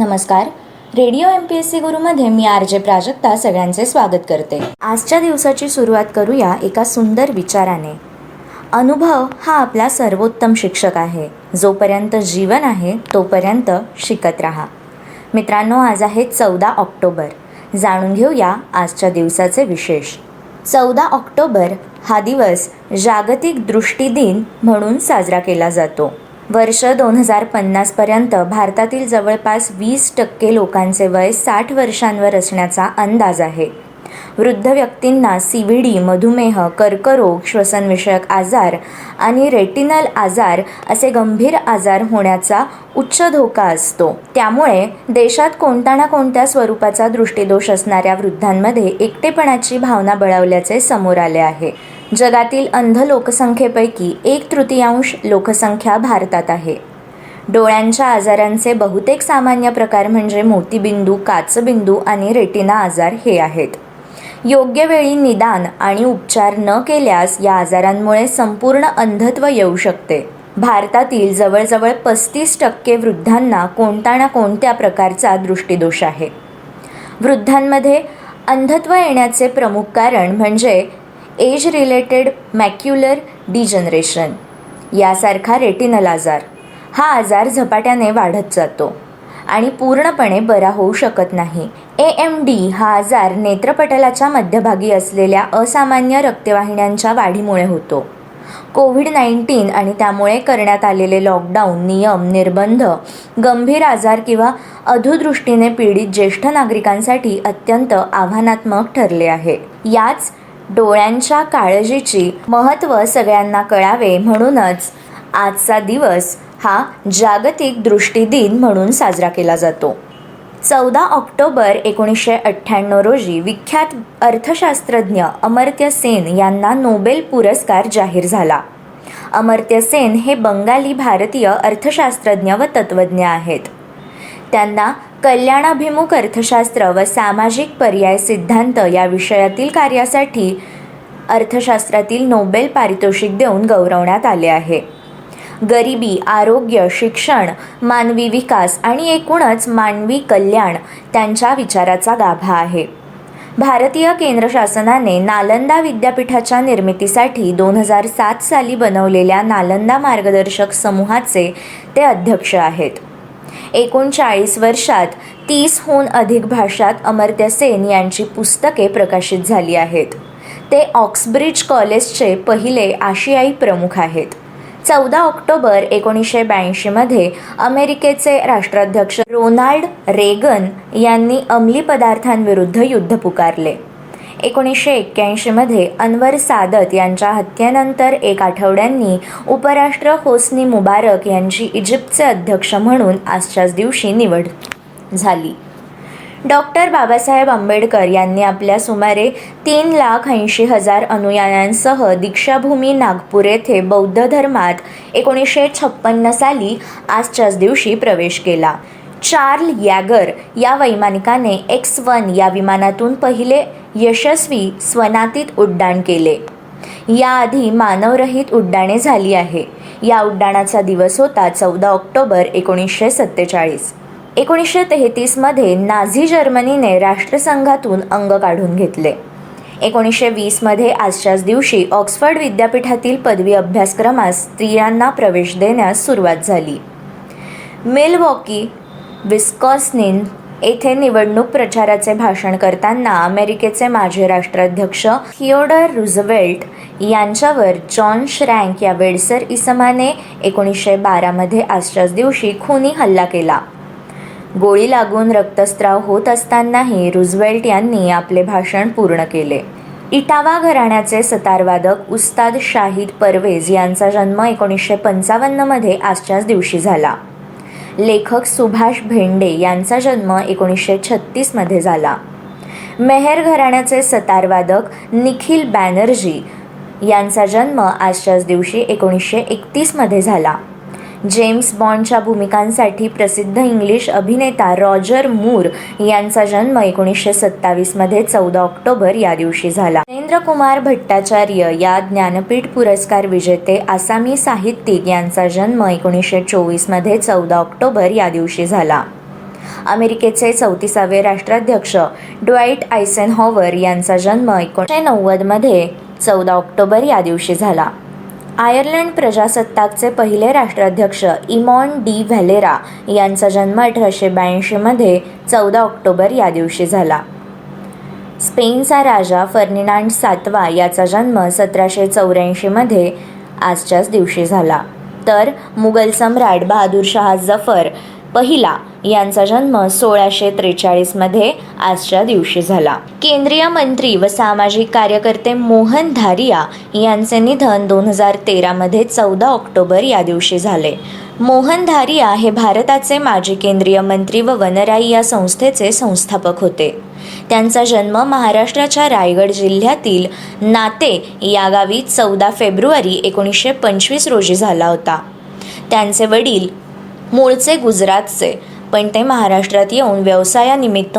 नमस्कार. Radio M P S C गुरुमध्ये मी R J Prajakta सगळ्यांचे स्वागत करते. आजच्या दिवसाची सुरुवात करूया एका सुंदर विचाराने. अनुभव हा आपला सर्वोत्तम शिक्षक आहे. जोपर्यंत जीवन आहे तोपर्यंत शिकत राहा. मित्रांनो आज आहे चौदा ऑक्टोबर. जाणून घेऊया आजच्या दिवसाचे विशेष. चौदा ऑक्टोबर हा दिवस जागतिक दृष्टी दिन म्हणून साजरा केला जातो. वर्ष दोन हजार पन्नासपर्यंत भारतातील जवळपास वीस टक्के लोकांचे वय साठ वर्षांवर असण्याचा अंदाज आहे. वृद्ध व्यक्तींना सी व्ही डी मधुमेह कर्करोग श्वसनविषयक आजार आणि रेटिनल आजार असे गंभीर आजार होण्याचा उच्च धोका असतो. त्यामुळे देशात कोणत्या ना कोणत्या स्वरूपाचा दृष्टीदोष असणाऱ्या वृद्धांमध्ये एकटेपणाची भावना बळावल्याचे समोर आले आहे. जगातील अंध लोकसंख्येपैकी एक तृतीयांश लोकसंख्या भारतात आहे. डोळ्यांच्या आजारांचे बहुतेक सामान्य प्रकार म्हणजे मोतीबिंदू काचबिंदू आणि रेटिना आजार हे आहेत. योग्य वेळी निदान आणि उपचार न केल्यास या आजारांमुळे संपूर्ण अंधत्व येऊ शकते. भारतातील जवळजवळ पस्तीस टक्के वृद्धांना कोणता ना कोणत्या प्रकारचा दृष्टीदोष आहे. वृद्धांमध्ये अंधत्व येण्याचे प्रमुख कारण म्हणजे एज रिलेटेड मॅक्युलर डिजनरेशन. यासारखा रेटिनल आजार. हा आजार झपाट्याने वाढत जातो आणि पूर्णपणे बरा होऊ शकत नाही. ए एम डी हा आजार नेत्रपटलाच्या मध्यभागी असलेल्या असामान्य रक्तवाहिन्यांच्या वाढीमुळे होतो. कोविड नाईन्टीन आणि त्यामुळे करण्यात आलेले लॉकडाऊन नियम निर्बंध गंभीर आजार किंवा अधुदृष्टीने पीडित ज्येष्ठ नागरिकांसाठी अत्यंत आव्हानात्मक ठरले आहे. याच डोळ्यांच्या काळजीची महत्त्व सगळ्यांना कळावे म्हणूनच आजचा दिवस हा जागतिक दृष्टी दिन म्हणून साजरा केला जातो. चौदा ऑक्टोबर एकोणीसशे अठ्ठ्याण्णव रोजी विख्यात अर्थशास्त्रज्ञ अमर्त्य सेन यांना नोबेल पुरस्कार जाहीर झाला. अमर्त्य सेन हे बंगाली भारतीय अर्थशास्त्रज्ञ व तत्त्वज्ञ आहेत. त्यांना कल्याणाभिमुख अर्थशास्त्र व सामाजिक पर्याय सिद्धांत या विषयातील कार्यासाठी अर्थशास्त्रातील नोबेल पारितोषिक देऊन गौरवण्यात आले आहे. गरिबी आरोग्य शिक्षण मानवी विकास आणि एकूणच मानवी कल्याण त्यांच्या विचाराचा गाभा आहे. भारतीय केंद्र शासनाने नालंदा विद्यापीठाच्या निर्मितीसाठी दोन हजार सात साली बनवलेल्या नालंदा मार्गदर्शक समूहाचे ते अध्यक्ष आहेत. एकोणचाळीस वर्षात तीसहून अधिक भाषात अमर्त्य सेन यांची पुस्तके प्रकाशित झाली आहेत. ते ऑक्सब्रिज कॉलेजचे पहिले आशियाई प्रमुख आहेत. चौदा ऑक्टोबर एकोणीसशे ब्याऐंशीमध्ये अमेरिकेचे राष्ट्राध्यक्ष रोनाल्ड रेगन यांनी अंमली पदार्थांविरुद्ध युद्ध पुकारले. एकोणीसशे एक्क्याऐंशीमध्ये अनवर सादत यांच्या हत्येनंतर एक आठवड्यांनी उपराष्ट्र होस्नी मुबारक यांची इजिप्तचे अध्यक्ष म्हणून आजच्याच दिवशी निवड झाली. डॉक्टर बाबासाहेब आंबेडकर यांनी आपल्या सुमारे तीन लाख ऐंशी हजार अनुयायांसह दीक्षाभूमी नागपूर येथे बौद्ध धर्मात एकोणीसशे छप्पन्न साली आजच्याच दिवशी प्रवेश केला. चार्ल यॅगर या वैमानिकाने एक्स वन या विमानातून पहिले यशस्वी स्वनातीत उड्डाण केले. याआधी मानवरहित उड्डाणे झाली आहे. या उड्डाणाचा दिवस होता चौदा ऑक्टोबर एकोणीसशे सत्तेचाळीस. एकोणीसशे तेहतीसमध्ये नाझी जर्मनीने राष्ट्रसंघातून अंग काढून घेतले. एकोणीसशे वीसमध्ये आजच्याच दिवशी ऑक्सफर्ड विद्यापीठातील पदवी अभ्यासक्रमास स्त्रियांना प्रवेश देण्यास सुरुवात झाली. मेलवॉकी विस्कॉसनिन येथे निवडणूक प्रचाराचे भाषण करताना अमेरिकेचे माजी राष्ट्राध्यक्ष थिओडर रुझवेल्ट यांच्यावर जॉन श्रँक या वेडसर इसमाने एकोणीसशे बारामध्ये आजच्याच दिवशी खुनी हल्ला केला. गोळी लागून रक्तस्राव होत असतानाही रुझवेल्ट यांनी आपले भाषण पूर्ण केले. इटावा घराण्याचे सतारवादक उस्ताद शाहिद परवेज यांचा जन्म एकोणीसशे पंचावन्नमध्ये आजच्याच दिवशी झाला. लेखक सुभाष भेंडे यांचा जन्म एकोणीसशे छत्तीसमध्ये झाला. मेहर घराण्याचे सतारवादक निखिल बॅनर्जी यांचा जन्म आजच्याच दिवशी एकोणीसशे एकतीसमध्ये झाला. जेम्स बॉन्डच्या भूमिकांसाठी प्रसिद्ध इंग्लिश अभिनेता रॉजर मूर यांचा जन्म एकोणीसशे सत्तावीसमध्ये चौदा ऑक्टोबर या दिवशी झाला. नरेंद्र कुमार भट्टाचार्य या ज्ञानपीठ पुरस्कार विजेते आसामी साहित्यिक यांचा जन्म एकोणीसशे चोवीसमध्ये चौदा ऑक्टोबर या दिवशी झाला. अमेरिकेचे चौतीसावे राष्ट्राध्यक्ष ड्वाईट आयसेनहॉवर यांचा जन्म एकोणीसशे नव्वदमध्ये चौदा ऑक्टोबर या दिवशी झाला. आयर्लंड प्रजासत्ताकचे पहिले राष्ट्राध्यक्ष इमॉन डी व्हॅलेरा यांचा जन्म अठराशे ब्याऐंशीमध्ये चौदा ऑक्टोबर या दिवशी झाला. स्पेनचा राजा फर्निनांड सातवा याचा जन्म सतराशे चौऱ्याऐंशीमध्ये आजच्याच दिवशी झाला. तर मुघल सम्राट बहादूर शहा जफर पहिला यांचा जन्म सोळाशे त्रेचाळीसमध्ये आजच्या दिवशी झाला. केंद्रीय मंत्री व सामाजिक कार्यकर्ते मोहन धारिया यांचे निधन दोन हजार तेरामध्ये चौदा ऑक्टोबर या दिवशी झाले. मोहन धारिया हे भारताचे माजी केंद्रीय मंत्री व वनराई या संस्थेचे संस्थापक होते. त्यांचा जन्म महाराष्ट्राच्या रायगड जिल्ह्यातील नाते या गावी चौदा फेब्रुवारी एकोणीसशे पंचवीस रोजी झाला होता. त्यांचे वडील मूळचे गुजरातचे पण ते महाराष्ट्रात येऊन व्यवसायानिमित्त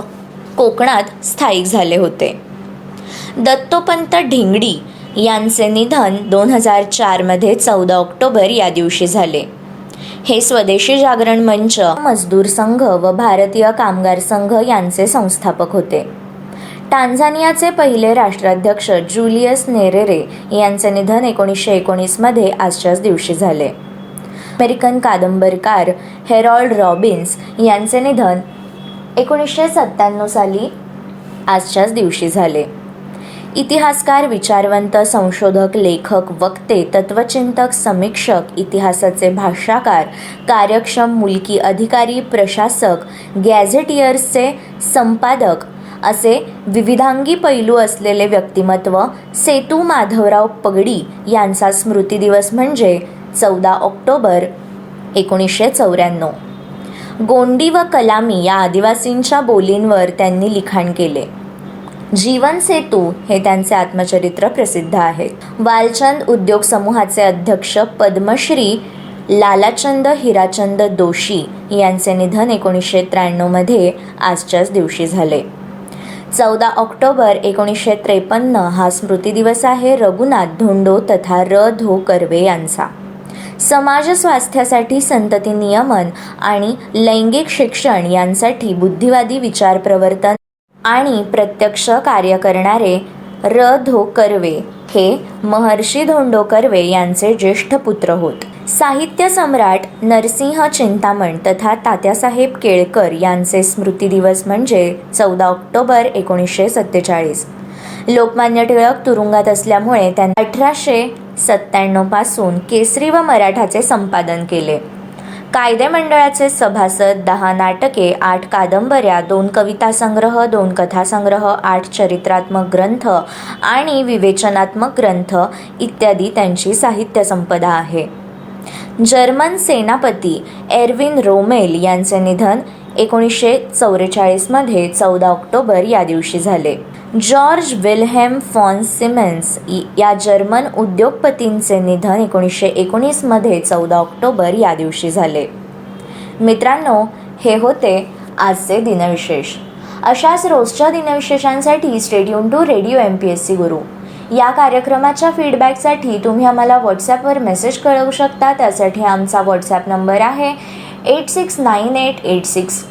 कोकणात स्थायिक झाले होते. दत्तोपंत ढिंगडी यांचे निधन दोन हजार चारमध्ये चौदा ऑक्टोबर या दिवशी झाले. हे स्वदेशी जागरण मंच मजदूर संघ व भारतीय कामगार संघ यांचे संस्थापक होते. टांझानियाचे पहिले राष्ट्राध्यक्ष जुलियस नेरेरे यांचे निधन एकोणीसशे एकोणीसमध्ये आजच्याच दिवशी झाले. अमेरिकन कादंबरकार हेरॉल्ड रॉबिन्स यांचे निधन एकोणीसशे सत्त्याण्णव साली आजच्याच दिवशी झाले. इतिहासकार विचारवंत संशोधक लेखक वक्ते तत्वचिंतक समीक्षक इतिहासाचे भाष्याकार कार्यक्षम मुलकी अधिकारी प्रशासक गॅझेटियर्सचे संपादक असे विविधांगी पैलू असलेले व्यक्तिमत्व सेतू माधवराव पगडी यांचा स्मृतिदिवस म्हणजे चौदा ऑक्टोबर एकोणीसशे चौऱ्याण्णव. गोंडी व कलामी या आदिवासींच्या बोलींवर त्यांनी लिखाण केले. जीवन सेतू हे त्यांचे आत्मचरित्र प्रसिद्ध आहे. वालचंद उद्योग समूहाचे अध्यक्ष पद्मश्री लालाचंद हिराचंद दोशी यांचे निधन एकोणीसशे त्र्याण्णवमध्ये आजच्याच दिवशी झाले. चौदा ऑक्टोबर एकोणीसशे त्रेपन्न हा स्मृतिदिवस आहे. रघुनाथ धोंडो तथा र धो कर्वे यांचा. समाज स्वास्थ्यासाठी संतती नियमन आणि लैंगिक शिक्षण यांसाठी बुद्धिवादी विचार प्रवर्तन आणि प्रत्यक्ष कार्य करणारे र. धो कर्वे हे महर्षी धोंडो कर्वे यांचे ज्येष्ठ पुत्र होत. साहित्य सम्राट नरसिंह चिंतामण तथा तात्यासाहेब केळकर यांचे स्मृती दिवस म्हणजे चौदा ऑक्टोबर एकोणीसशे सत्तेचाळीस. लोकमान्य टिळक तुरुंगात असल्यामुळे त्यांनी अठराशे सत्त्याण्णवपासून केसरी व मराठाचे संपादन केले. कायदे मंडळाचे सभासद दहा नाटके आठ कादंबऱ्या दोन कविता संग्रह दोन कथासंग्रह आठ चरित्रात्मक ग्रंथ आणि विवेचनात्मक ग्रंथ इत्यादी त्यांची साहित्य संपदा आहे. जर्मन सेनापती एरविन रोमेल यांचे निधन एकोणीसशे चौवेचाळीसमध्ये चौदा ऑक्टोबर या दिवशी झाले. जॉर्ज विल्हेम फॉन सिमेन्स या जर्मन उद्योगपतींचे निधन एकोणीसशे एकोणीसमध्ये चौदा ऑक्टोबर या दिवशी झाले. मित्रांनो हे होते आजचे दिनविशेष. अशाच रोजच्या दिनविशेषांसाठी stadium to radio M P S C Guru. या कार्यक्रमाच्या फीडबॅकसाठी तुम्ही आम्हाला व्हॉट्सॲपवर मेसेज कळवू शकता त्यासाठी आमचा व्हॉट्सॲप नंबर आहे eight six nine eight eight six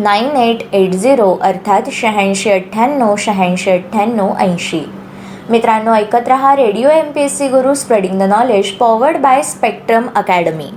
nine eight eight zero अर्थात शहाऐंशी अठ्ठ्याण्णव शहाऐंशी अठ्ठ्याण्णव ऐंशी. मित्रांनो ऐकत रहा radio M P S C Guru spreading the knowledge powered by Spectrum Academy